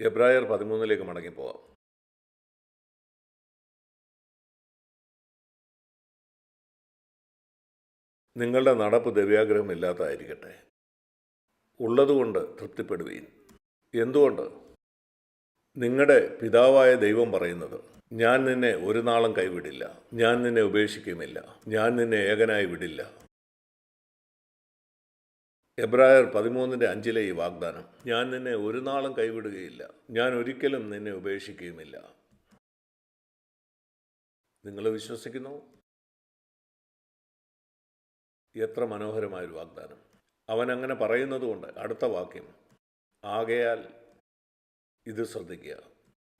എബ്രായർ പതിമൂന്നിലേക്ക് മടങ്ങിപ്പോവാം. നിങ്ങളുടെ നടപ്പ് ദിവ്യാഗ്രഹമില്ലാത്തതായിരിക്കട്ടെ ഉള്ളതുകൊണ്ട് തൃപ്തിപ്പെടുവീൻ. എന്തുകൊണ്ട്? നിങ്ങളുടെ പിതാവായ ദൈവം പറയുന്നത് ഞാൻ നിന്നെ ഒരു നാളും കൈവിടില്ല. ഞാൻ നിന്നെ ഉപേക്ഷിക്കുമില്ല. ഞാൻ നിന്നെ ഏകനായി വിടില്ല. എബ്രായർ പതിമൂന്നിന്റെ അഞ്ചിലെ ഈ വാഗ്ദാനം ഞാൻ നിന്നെ ഒരു നാളും കൈവിടുകയില്ല. ഞാൻ ഒരിക്കലും നിന്നെ ഉപേക്ഷിക്കുകയുമില്ല. നിങ്ങൾ വിശ്വസിക്കുന്നു? എത്ര മനോഹരമായൊരു വാഗ്ദാനം. അവൻ അങ്ങനെ പറയുന്നതുകൊണ്ട് അടുത്ത വാക്യം ആകയാൽ ഇത് ശ്രദ്ധിക്കുക.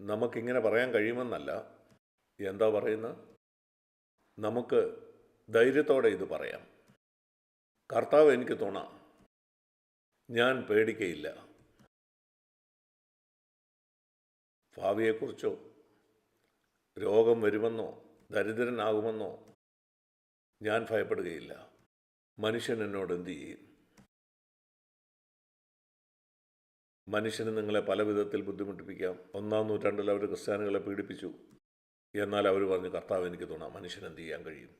നമുക്കിങ്ങനെ പറയാൻ കഴിയുമെന്നല്ല. എന്താ പറയുന്നത്? നമുക്ക് ധൈര്യത്തോടെ ഇത് പറയാം. കർത്താവ് എനിക്ക് തുണ ഞാൻ പേടിക്കയില്ല. ഭാവിയെക്കുറിച്ചോ? രോഗം വരുമെന്നോ? ദരിദ്രനാകുമെന്നോ? ഞാൻ ഭയപ്പെടുകയില്ല. മനുഷ്യൻ എന്നോട് എന്തു ചെയ്യും? മനുഷ്യന് നിങ്ങളെ പല വിധത്തിൽ ബുദ്ധിമുട്ടിപ്പിക്കാം. ഒന്നാം നൂറ്റാണ്ടിൽ അവർ ക്രിസ്ത്യാനികളെ പീഡിപ്പിച്ചു. എന്നാൽ അവർ പറഞ്ഞു കർത്താവ് എനിക്ക് തോന്നാം മനുഷ്യൻ എന്ത് ചെയ്യാൻ കഴിയും?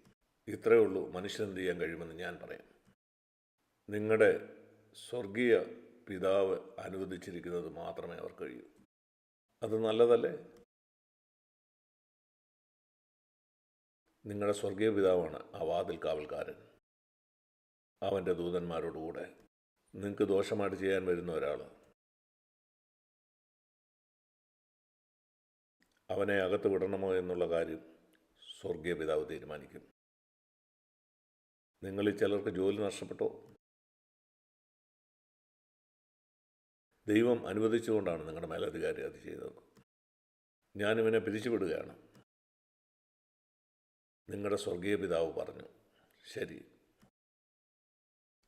ഇത്രയേ ഉള്ളൂ. മനുഷ്യൻ എന്ത് ചെയ്യാൻ കഴിയുമെന്ന് ഞാൻ പറയാം. നിങ്ങളുടെ സ്വർഗീയ പിതാവ് അനുവദിച്ചിരിക്കുന്നത് മാത്രമേ അവർ കഴിയൂ. അത് നല്ലതല്ലേ? നിങ്ങളുടെ സ്വർഗീയ പിതാവാണ് ആ വാതിൽ കാവൽക്കാരൻ. അവന്റെ ദൂതന്മാരോടുകൂടെ നിങ്ങൾക്ക് ദോഷമായിട്ട് ചെയ്യാൻ വരുന്ന ഒരാൾ. അവനെ അകത്ത് വിടണമോ എന്നുള്ള കാര്യം സ്വർഗീയ പിതാവ് തീരുമാനിക്കും. നിങ്ങളിൽ ചിലർക്ക് ജോലി നഷ്ടപ്പെട്ടോ? ദൈവം അനുവദിച്ചുകൊണ്ടാണ് നിങ്ങളുടെ മേലധികാരി അത് ചെയ്തത്. ഞാനിവനെ പിരിച്ചുവിടുകയാണ്. നിങ്ങളുടെ സ്വർഗീയ പിതാവ് പറഞ്ഞു ശരി.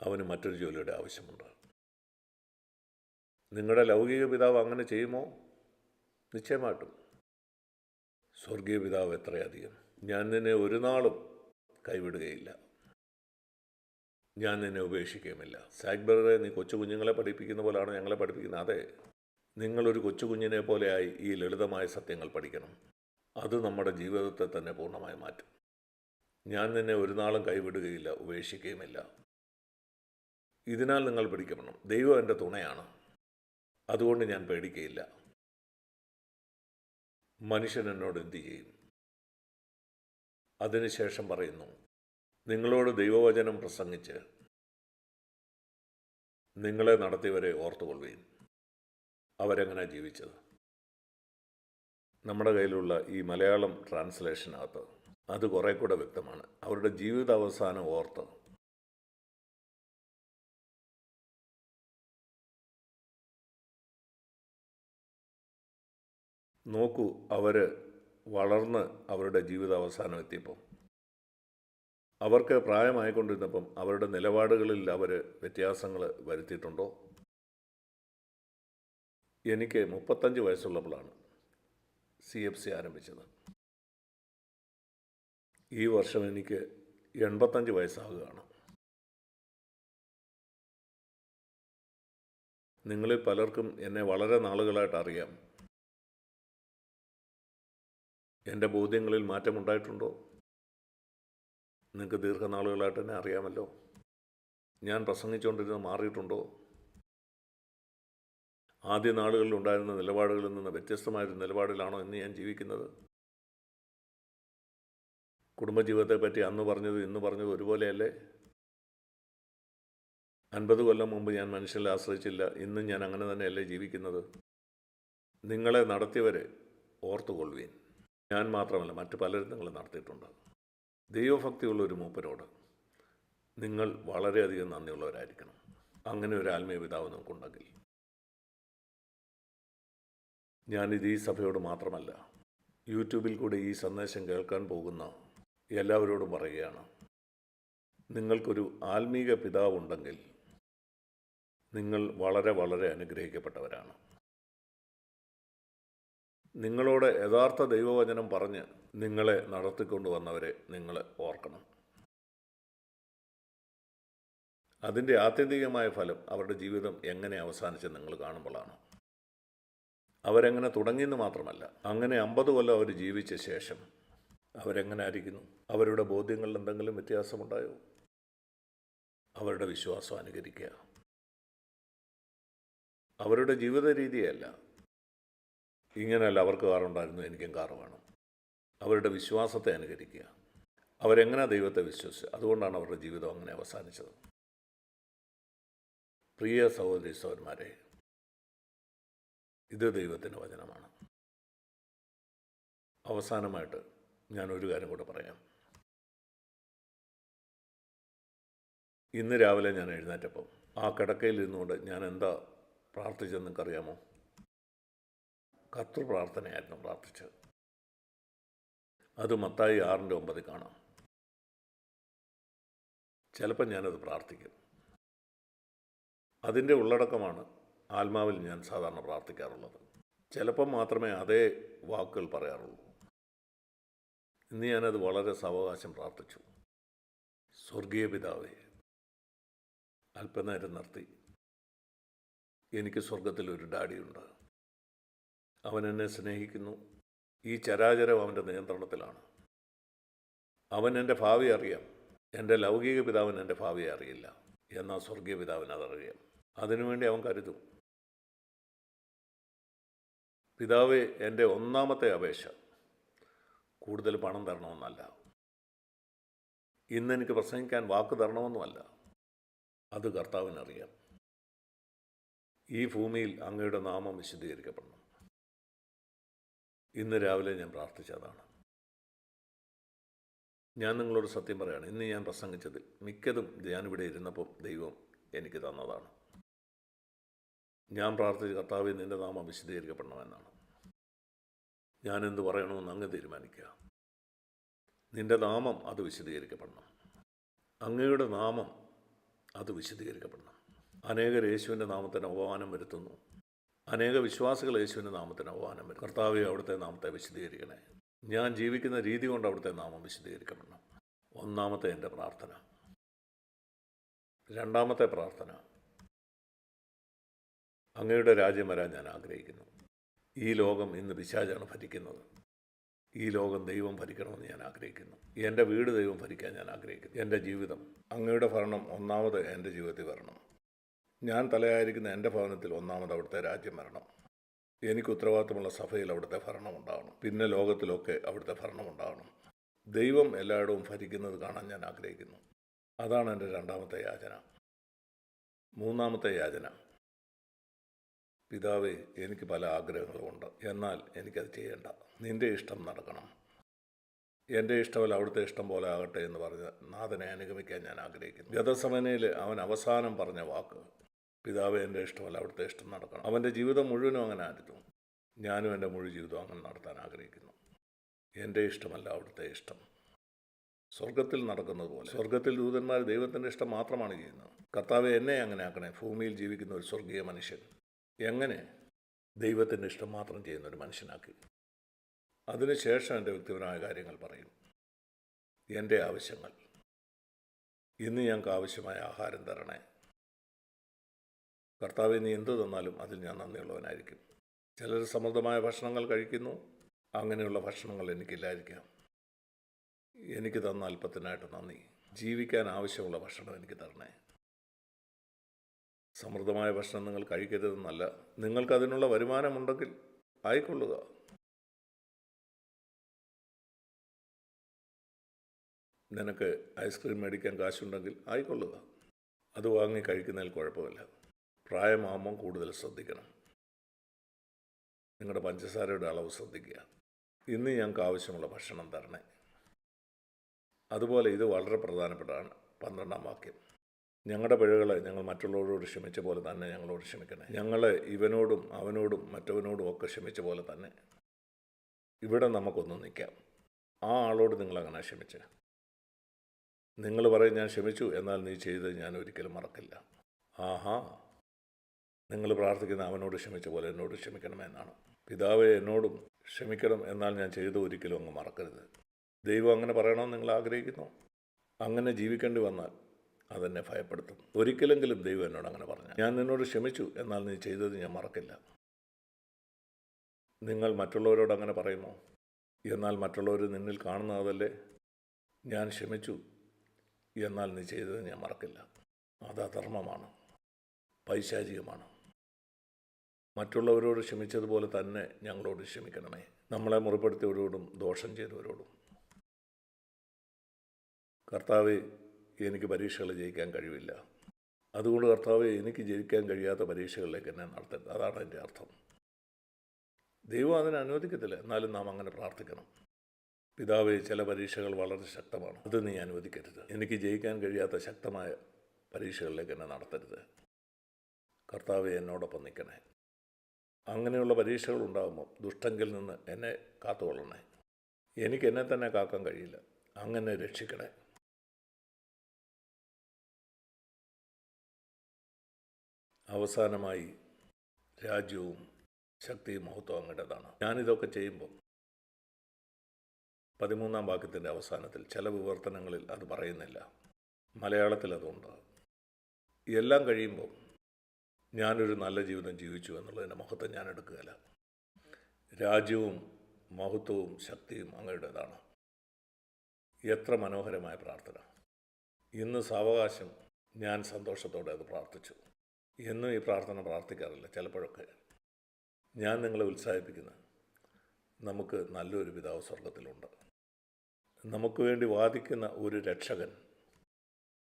അവന് മറ്റൊരു ജോലിയുടെ ആവശ്യമുണ്ട്. നിങ്ങളുടെ ലൗകിക പിതാവ് അങ്ങനെ ചെയ്യുമോ? നിശ്ചയമായിട്ടും. സ്വർഗീയ പിതാവ് എത്രയധികം. ഞാൻ നിന്നെ ഒരു നാളും കൈവിടുകയില്ല. ഞാൻ നിന്നെ ഉപേക്ഷിക്കുകയുമില്ല. സാക്ബറെ നീ കൊച്ചു കുഞ്ഞുങ്ങളെ പഠിപ്പിക്കുന്ന പോലാണ് ഞങ്ങളെ പഠിപ്പിക്കുന്നത്. അതെ നിങ്ങളൊരു കൊച്ചു കുഞ്ഞിനെ പോലെയായി ഈ ലളിതമായ സത്യങ്ങൾ പഠിക്കണം. അത് നമ്മുടെ ജീവിതത്തെ തന്നെ പൂർണമായി മാറ്റും. ഞാൻ നിന്നെ ഒരു നാളും കൈവിടുകയില്ല ഉപേക്ഷിക്കുകയുമില്ല. ഇതിനാൽ നിങ്ങൾ പിടിക്കപ്പെടണം. ദൈവം എന്റെ തുണയാണ്. അതുകൊണ്ട് ഞാൻ പേടിക്കുകയില്ല. മനുഷ്യൻ എന്നോട് എന്തു ചെയ്യും? അതിനുശേഷം പറയുന്നു നിങ്ങളോട് ദൈവവചനം പ്രസംഗിച്ച് നിങ്ങളെ നടത്തിയവരെ ഓർത്തുകൊള്ളുകയും അവരെങ്ങനെ ജീവിച്ചത്? നമ്മുടെ കയ്യിലുള്ള ഈ മലയാളം ട്രാൻസ്ലേഷനകത്ത് അത് കുറേ കൂടെ വ്യക്തമാണ്. അവരുടെ ജീവിതാവസാനം ഓർത്ത് നോക്കൂ അവർ വളർന്ന് അവരുടെ ജീവിതാവസാനം എത്തിയപ്പം അവർക്ക് പ്രായമായിക്കൊണ്ടിരുന്നപ്പം അവരുടെ നിലപാടുകളിൽ അവർ വ്യത്യാസങ്ങൾ വരുത്തിയിട്ടുണ്ടോ? എനിക്ക് മുപ്പത്തഞ്ച് വയസ്സുള്ളപ്പോഴാണ് സി എഫ് സി ആരംഭിച്ചത്. ഈ വർഷം എനിക്ക് എൺപത്തഞ്ച് വയസ്സാകുകയാണ്. നിങ്ങളിൽ പലർക്കും എന്നെ വളരെ നാളുകളായിട്ട് അറിയാം. എന്റെ ബോധ്യങ്ങളിൽ മാറ്റമുണ്ടായിട്ടുണ്ടോ? നിങ്ങൾക്ക് ദീർഘനാളുകളായിട്ട് തന്നെ അറിയാമല്ലോ. ഞാൻ പ്രസംഗിച്ചുകൊണ്ടിരുന്നത് മാറിയിട്ടുണ്ടോ? ആദ്യ നാളുകളിൽ ഉണ്ടായിരുന്ന നിലപാടുകളിൽ നിന്ന് വ്യത്യസ്തമായൊരു നിലപാടിലാണോ ഇന്ന് ഞാൻ ജീവിക്കുന്നത്? കുടുംബജീവിതത്തെ പറ്റി അന്ന് പറഞ്ഞത് ഇന്ന് പറഞ്ഞത് ഒരുപോലെയല്ലേ? അൻപത് കൊല്ലം മുമ്പ് ഞാൻ മനുഷ്യരെ ആശ്രയിച്ചില്ല. ഇന്നും ഞാൻ അങ്ങനെ തന്നെയല്ലേ ജീവിക്കുന്നത്? നിങ്ങളെ നടത്തിയവരെ ഓർത്തുകൊള്ളുവീൻ. ഞാൻ മാത്രമല്ല മറ്റു പലരും നിങ്ങൾ നടത്തിയിട്ടുണ്ട്. ദൈവഭക്തിയുള്ള ഒരു മൂപ്പരോട് നിങ്ങൾ വളരെയധികം നന്ദിയുള്ളവരായിരിക്കണം. അങ്ങനെ ഒരു ആത്മീയ പിതാവ് നമുക്കുണ്ടെങ്കിൽ. ഞാനിത് ഈ സഭയോട് മാത്രമല്ല യൂട്യൂബിൽ കൂടി ഈ സന്ദേശം കേൾക്കാൻ പോകുന്ന എല്ലാവരോടും പറയുകയാണ്. നിങ്ങൾക്കൊരു ആത്മീക പിതാവുണ്ടെങ്കിൽ നിങ്ങൾ വളരെ വളരെ അനുഗ്രഹിക്കപ്പെട്ടവരാണ്. നിങ്ങളോട് യഥാർത്ഥ ദൈവവചനം പറഞ്ഞ് നിങ്ങളെ നടത്തിക്കൊണ്ടു വന്നവരെ നിങ്ങൾ ഓർക്കണം. അതിന്റെ ആത്യന്തികമായ ഫലം അവരുടെ ജീവിതം എങ്ങനെ അവസാനിച്ച് നിങ്ങൾ കാണുമ്പോഴാണ്. അവരെങ്ങനെ തുടങ്ങിയെന്ന് മാത്രമല്ല അങ്ങനെ അമ്പത് കൊല്ലം അവർ ജീവിച്ച ശേഷം അവരെങ്ങനെ ആയിരിക്കുന്നു? അവരുടെ ബോധ്യങ്ങളിൽ എന്തെങ്കിലും വ്യത്യാസമുണ്ടായോ? അവരുടെ വിശ്വാസം അനുകരിക്കുക. അവരുടെ ജീവിത രീതിയല്ല ഇങ്ങനെയല്ല അവർക്ക് കാറുണ്ടായിരുന്നു എനിക്കും കാറ് വേണം. അവരുടെ വിശ്വാസത്തെ അനുകരിക്കുക. അവരെങ്ങനെ ദൈവത്തെ വിശ്വസിച്ച്? അതുകൊണ്ടാണ് അവരുടെ ജീവിതം അങ്ങനെ അവസാനിച്ചത്. പ്രിയ സഹോദരി സഹോദരന്മാരെ ഇത് ദൈവത്തിന്റെ വചനമാണ്. അവസാനമായിട്ട് ഞാൻ ഒരു കാര്യം കൂടെ പറയാം. ഇന്ന് രാവിലെ ഞാൻ എഴുന്നേറ്റപ്പം ആ കിടക്കയിൽ ഇരുന്നുകൊണ്ട് ഞാൻ എന്താ പ്രാർത്ഥിച്ചെന്ന് നിങ്ങൾക്കറിയാമോ? കർത്തൃ പ്രാർത്ഥനയായിരുന്നു പ്രാർത്ഥിച്ചത്. അത് മത്തായി ആറിന്റെ ഒമ്പതിൽ കാണാം. ചിലപ്പോൾ ഞാനത് പ്രാർത്ഥിക്കും. അതിന്റെ ഉള്ളടക്കമാണ് ആത്മാവിൽ ഞാൻ സാധാരണ പ്രാർത്ഥിക്കാറുള്ളത്. ചിലപ്പം മാത്രമേ അതേ വാക്കുകൾ പറയാറുള്ളൂ. ഇന്ന് ഞാനത് വളരെ സാവകാശം പ്രാർത്ഥിച്ചു. സ്വർഗീയ പിതാവേ അല്പനേരം നിർത്തി. എനിക്ക് സ്വർഗത്തിൽ ഒരു ഡാഡിയുണ്ട്. അവൻ എന്നെ സ്നേഹിക്കുന്നു. ഈ ചരാചരം അവന്റെ നിയന്ത്രണത്തിലാണ്. അവൻ എന്റെ ഭാവി അറിയാം. എന്റെ ലൗകിക പിതാവിന് എന്റെ ഭാവിയെ അറിയില്ല. എന്നാൽ സ്വർഗീയ പിതാവിന് അതറിയാം അതിനുവേണ്ടി അവൻ കരുതും. പിതാവ് എന്റെ ഒന്നാമത്തെ അപേക്ഷ. കൂടുതൽ പണം തരണമെന്നല്ല. ഇന്ന് എനിക്ക് പ്രസംഗിക്കാൻ വാക്ക് തരണമെന്നുമല്ല. അത് കർത്താവിനറിയാം. ഈ ഭൂമിയിൽ അങ്ങയുടെ നാമം വിശദീകരിക്കപ്പെടണം ഇന്ന് രാവിലെ ഞാൻ പ്രാർത്ഥിച്ചതാണ്. ഞാൻ നിങ്ങളോട് സത്യം പറയാണ് ഇന്ന് ഞാൻ പ്രസംഗിച്ചതിൽ മിക്കതും ഞാനിവിടെ ഇരുന്നപ്പോൾ ദൈവം എനിക്ക് തന്നതാണ്. ഞാൻ പ്രാർത്ഥിച്ച കർത്താവ് നിന്റെ നാമം വിശദീകരിക്കപ്പെടണമെന്നാണ് ഞാൻ എന്ത് പറയണമെന്ന് അങ്ങ് തീരുമാനിക്കുക. നിന്റെ നാമം അത് വിശദീകരിക്കപ്പെടണം അങ്ങയുടെ നാമം അത് വിശദീകരിക്കപ്പെടണം അനേകർ യേശുവിന്റെ നാമത്തിന് അപമാനം വരുത്തുന്നു. അനേക വിശ്വാസികൾ യേശുവിന്റെ നാമത്തിന് ആഹ്വാനം വരും. കർത്താവെ അവിടുത്തെ നാമത്തെ വിശദീകരിക്കണേ ഞാൻ ജീവിക്കുന്ന രീതി കൊണ്ട് അവിടുത്തെ നാമം വിശദീകരിക്കപ്പെടണം ഒന്നാമത്തെ എന്റെ പ്രാർത്ഥന. രണ്ടാമത്തെ പ്രാർത്ഥന. അങ്ങയുടെ രാജ്യം വരാൻ ഞാൻ ആഗ്രഹിക്കുന്നു. ഈ ലോകം ഇന്ന് പിശാചാണ് ഭരിക്കുന്നത്. ഈ ലോകം ദൈവം ഭരിക്കണമെന്ന് ഞാൻ ആഗ്രഹിക്കുന്നു. എന്റെ വീട് ദൈവം ഭരിക്കാൻ ഞാൻ ആഗ്രഹിക്കുന്നു. എന്റെ ജീവിതം അങ്ങയുടെ ഭരണം ഒന്നാമത് എന്റെ ജീവിതത്തിൽ വരണം. ഞാൻ തലയായിരിക്കുന്ന എന്റെ ഭവനത്തിൽ ഒന്നാമത് അവിടുത്തെ രാജ്യം വരണം. എനിക്ക് ഉത്തരവാദിത്തമുള്ള സഭയിൽ അവിടുത്തെ ഭരണം ഉണ്ടാവണം. പിന്നെ ലോകത്തിലൊക്കെ അവിടുത്തെ ഭരണം ഉണ്ടാവണം. ദൈവം എല്ലായിടവും ഭരിക്കുന്നത് കാണാൻ ഞാൻ ആഗ്രഹിക്കുന്നു. അതാണ് എന്റെ രണ്ടാമത്തെ യാചന. മൂന്നാമത്തെ യാചന. പിതാവേ എനിക്ക് പല ആഗ്രഹങ്ങളുമുണ്ട് എന്നാൽ എനിക്കത് ചെയ്യേണ്ട. നിന്റെ ഇഷ്ടം നടക്കണം. എന്റെ ഇഷ്ടമല്ല അവിടുത്തെ ഇഷ്ടം പോലെ ആകട്ടെ എന്ന് പറഞ്ഞ് നാഥനെ അനുഗമിക്കാൻ ഞാൻ ആഗ്രഹിക്കുന്നു. ഗതസമനയിൽ അവൻ അവസാനം പറഞ്ഞ വാക്ക് പിതാവേ എന്റെ ഇഷ്ടമല്ല അവിടുത്തെ ഇഷ്ടം നടക്കണം. അവന്റെ ജീവിതം മുഴുവനും അങ്ങനെ ആയിരുന്നു. ഞാനും എന്റെ മുഴുവൻ ജീവിതം അങ്ങനെ നടത്താൻ ആഗ്രഹിക്കുന്നു. എന്റെ ഇഷ്ടമല്ല അവിടുത്തെ ഇഷ്ടം. സ്വർഗത്തിൽ നടക്കുന്നത് പോലെ. സ്വർഗത്തിൽ ദൂതന്മാർ ദൈവത്തിന്റെ ഇഷ്ടം മാത്രമാണ് ചെയ്യുന്നത്. കർത്താവ് എന്നെ അങ്ങനെ ആക്കണേ. ഭൂമിയിൽ ജീവിക്കുന്ന ഒരു സ്വർഗീയ മനുഷ്യൻ എങ്ങനെ ദൈവത്തിന്റെ ഇഷ്ടം മാത്രം ചെയ്യുന്ന ഒരു മനുഷ്യനാക്കി? അതിനുശേഷം എന്റെ വ്യക്തിപരമായ കാര്യങ്ങൾ പറയും. എന്റെ ആവശ്യങ്ങൾ. ഇന്ന് ഞങ്ങൾക്ക് ആവശ്യമായ ആഹാരം തരണേ. കർത്താവ് നീ എന്ത് തന്നാലും അതിൽ ഞാൻ നന്ദിയുള്ളവനായിരിക്കും. ചിലർ സമൃദ്ധമായ ഭക്ഷണങ്ങൾ കഴിക്കുന്നു. അങ്ങനെയുള്ള ഭക്ഷണങ്ങൾ എനിക്കില്ലായിരിക്കാം. എനിക്ക് തന്ന അല്പത്തിനായിട്ട് നന്ദി. ജീവിക്കാൻ ആവശ്യമുള്ള ഭക്ഷണം എനിക്ക് തരണേ. സമൃദ്ധമായ ഭക്ഷണം നിങ്ങൾ കഴിക്കരുതെന്നല്ല. നിങ്ങൾക്ക് അതിനുള്ള വരുമാനമുണ്ടെങ്കിൽ ആയിക്കൊള്ളുക. നിനക്ക് ഐസ്ക്രീം മേടിക്കാൻ കാശുണ്ടെങ്കിൽ ആയിക്കൊള്ളുക. അത് വാങ്ങി കഴിക്കുന്നതിൽ കുഴപ്പമില്ല. പ്രായമാകുമ്പം കൂടുതൽ ശ്രദ്ധിക്കണം. നിങ്ങളുടെ പഞ്ചസാരയുടെ അളവ് ശ്രദ്ധിക്കുക. ഇന്ന് ഞങ്ങൾക്ക് ആവശ്യമുള്ള ഭക്ഷണം തരണേ. അതുപോലെ ഇത് വളരെ പ്രധാനപ്പെട്ടതാണ്. പന്ത്രണ്ടാം വാക്യം. ഞങ്ങളുടെ പിഴകളെ ഞങ്ങൾ മറ്റുള്ളവരോട് ക്ഷമിച്ച പോലെ തന്നെ ഞങ്ങളോട് ക്ഷമിക്കണേ. ഞങ്ങളെ ഇവനോടും അവനോടും മറ്റവനോടും ഒക്കെ ക്ഷമിച്ച പോലെ തന്നെ ഇവിടെ നമുക്കൊന്ന് നിൽക്കാം. ആ ആളോട് നിങ്ങളങ്ങനെ ക്ഷമിച്ച്? നിങ്ങൾ പറയും ഞാൻ ക്ഷമിച്ചു എന്നാൽ നീ ചെയ്തത് ഞാൻ ഒരിക്കലും മറക്കില്ല. ആഹാ. നിങ്ങൾ പ്രാർത്ഥിക്കുന്ന അവനോട് ക്ഷമിച്ച പോലെ എന്നോട് ക്ഷമിക്കണമെന്നാണ്. പിതാവെ എന്നോടും ക്ഷമിക്കണം എന്നാൽ ഞാൻ ചെയ്ത് ഒരിക്കലും അങ്ങ് മറക്കരുത്. ദൈവം അങ്ങനെ പറയണമെന്ന് നിങ്ങൾ ആഗ്രഹിക്കുന്നു? അങ്ങനെ ജീവിക്കേണ്ടി വന്നാൽ അതെന്നെ ഭയപ്പെടുത്തും. ഒരിക്കലെങ്കിലും ദൈവം എന്നോട് അങ്ങനെ പറഞ്ഞു ഞാൻ നിന്നോട് ക്ഷമിച്ചു എന്നാൽ നീ ചെയ്തത് ഞാൻ മറക്കില്ല. നിങ്ങൾ മറ്റുള്ളവരോട് അങ്ങനെ പറയുമോ? എന്നാൽ മറ്റുള്ളവർ നിന്നിൽ കാണുന്നതല്ലേ? ഞാൻ ക്ഷമിച്ചു എന്നാൽ നീ ചെയ്തത് ഞാൻ മറക്കില്ല. അത് അധർമ്മമാണ്. പൈശാചികമാണ്. മറ്റുള്ളവരോട് ക്ഷമിച്ചതുപോലെ തന്നെ ഞങ്ങളോട് ക്ഷമിക്കണമേ. നമ്മളെ മുറിപ്പെടുത്തിയവരോടും ദോഷം ചെയ്തവരോടും. കർത്താവ് എനിക്ക് പരീക്ഷകൾ ജയിക്കാൻ കഴിവില്ല. അതുകൊണ്ട് കർത്താവ് എനിക്ക് ജയിക്കാൻ കഴിയാത്ത പരീക്ഷകളിലേക്ക് എന്നെ നടത്തരുത്. അതാണ് എന്റെ അർത്ഥം. ദൈവം അതിനെ അനുവദിക്കത്തില്ല. എന്നാലും നാം അങ്ങനെ പ്രാർത്ഥിക്കണം. പിതാവ് ചില പരീക്ഷകൾ വളരെ ശക്തമാണ്. അത് നീ അനുവദിക്കരുത്. എനിക്ക് ജയിക്കാൻ കഴിയാത്ത ശക്തമായ പരീക്ഷകളിലേക്ക് എന്നെ നടത്തരുത്. കർത്താവ് എന്നോടൊപ്പം നിൽക്കണേ. അങ്ങനെയുള്ള പരീക്ഷകൾ ഉണ്ടാകുമ്പോൾ ദുഷ്ടങ്കിൽ നിന്ന് എന്നെ കാത്തുകൊള്ളണേ. എനിക്ക് എന്നെ തന്നെ കാക്കാൻ കഴിയില്ല. അങ്ങനെ രക്ഷിക്കണേ. അവസാനമായി രാജ്യവും ശക്തിയും മഹത്വം അങ്ങേണ്ടതാണ് ഞാനിതൊക്കെ ചെയ്യുമ്പോൾ പതിമൂന്നാം വാക്യത്തിന്റെ അവസാനത്തിൽ ചില വിവർത്തനങ്ങളിൽ അത് പറയുന്നില്ല. മലയാളത്തിൽ അതുണ്ട്. എല്ലാം കഴിയുമ്പോൾ ഞാനൊരു നല്ല ജീവിതം ജീവിച്ചു എന്നുള്ളതിന്റെ മഹത്വം ഞാൻ എടുക്കുകയില്ല. രാജ്യവും മഹത്വവും ശക്തിയും അങ്ങയുടേതാണ്. എത്ര മനോഹരമായ പ്രാർത്ഥന. ഇന്ന് സാവകാശം ഞാൻ സന്തോഷത്തോടെ അത് പ്രാർത്ഥിച്ചു. എന്നും ഈ പ്രാർത്ഥന പ്രാർത്ഥിക്കാറില്ല ചിലപ്പോഴൊക്കെ. ഞാൻ നിങ്ങളെ ഉത്സാഹിപ്പിക്കുന്നത് നമുക്ക് നല്ലൊരു പിതാവ് സ്വർഗത്തിലുണ്ട് നമുക്ക് വേണ്ടി വാദിക്കുന്ന ഒരു രക്ഷകൻ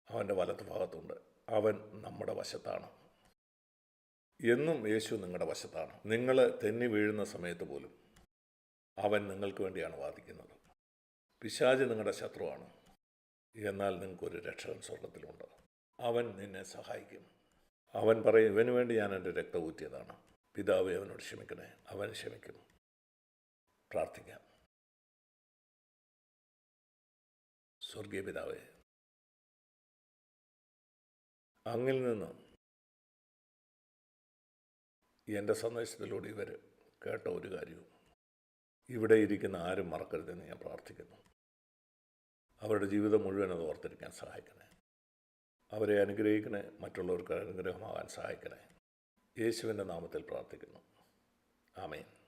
അവന്റെ വലത്ത് ഭാഗത്തുണ്ട് അവൻ നമ്മുടെ വശത്താണ്. എന്നും യേശു നിങ്ങളുടെ വശത്താണ്. നിങ്ങൾ തെന്നി വീഴുന്ന സമയത്ത് പോലും അവൻ നിങ്ങൾക്ക് വേണ്ടിയാണ് വാദിക്കുന്നത്. പിശാജ് നിങ്ങളുടെ ശത്രുവാണ്. എന്നാൽ നിങ്ങൾക്കൊരു രക്ഷകൻ സ്വർഗത്തിലുണ്ട് അവൻ നിന്നെ സഹായിക്കും. അവൻ പറയും ഇവന് വേണ്ടി ഞാൻ എന്റെ രക്തം ഊറ്റിയതാണ്. പിതാവ് അവനോട് ക്ഷമിക്കണേ. അവൻ ക്ഷമിക്കും. പ്രാർത്ഥിക്കാം. സ്വർഗീയ പിതാവേ അങ്ങിൽ നിന്ന് എന്റെ സന്ദേശത്തിലൂടെ ഇവർ കേട്ട ഒരു കാര്യവും. ഇവിടെ ഇരിക്കുന്ന ആരും മറക്കരുതെന്ന് ഞാൻ പ്രാർത്ഥിക്കുന്നു. അവരുടെ ജീവിതം മുഴുവൻ അത് ഓർത്തിരിക്കാൻ സഹായിക്കണേ. അവരെ അനുഗ്രഹിക്കണേ മറ്റുള്ളവർക്ക് അനുഗ്രഹമാകാൻ സഹായിക്കണേ. യേശുവിന്റെ നാമത്തിൽ പ്രാർത്ഥിക്കുന്നു. ആമേൻ.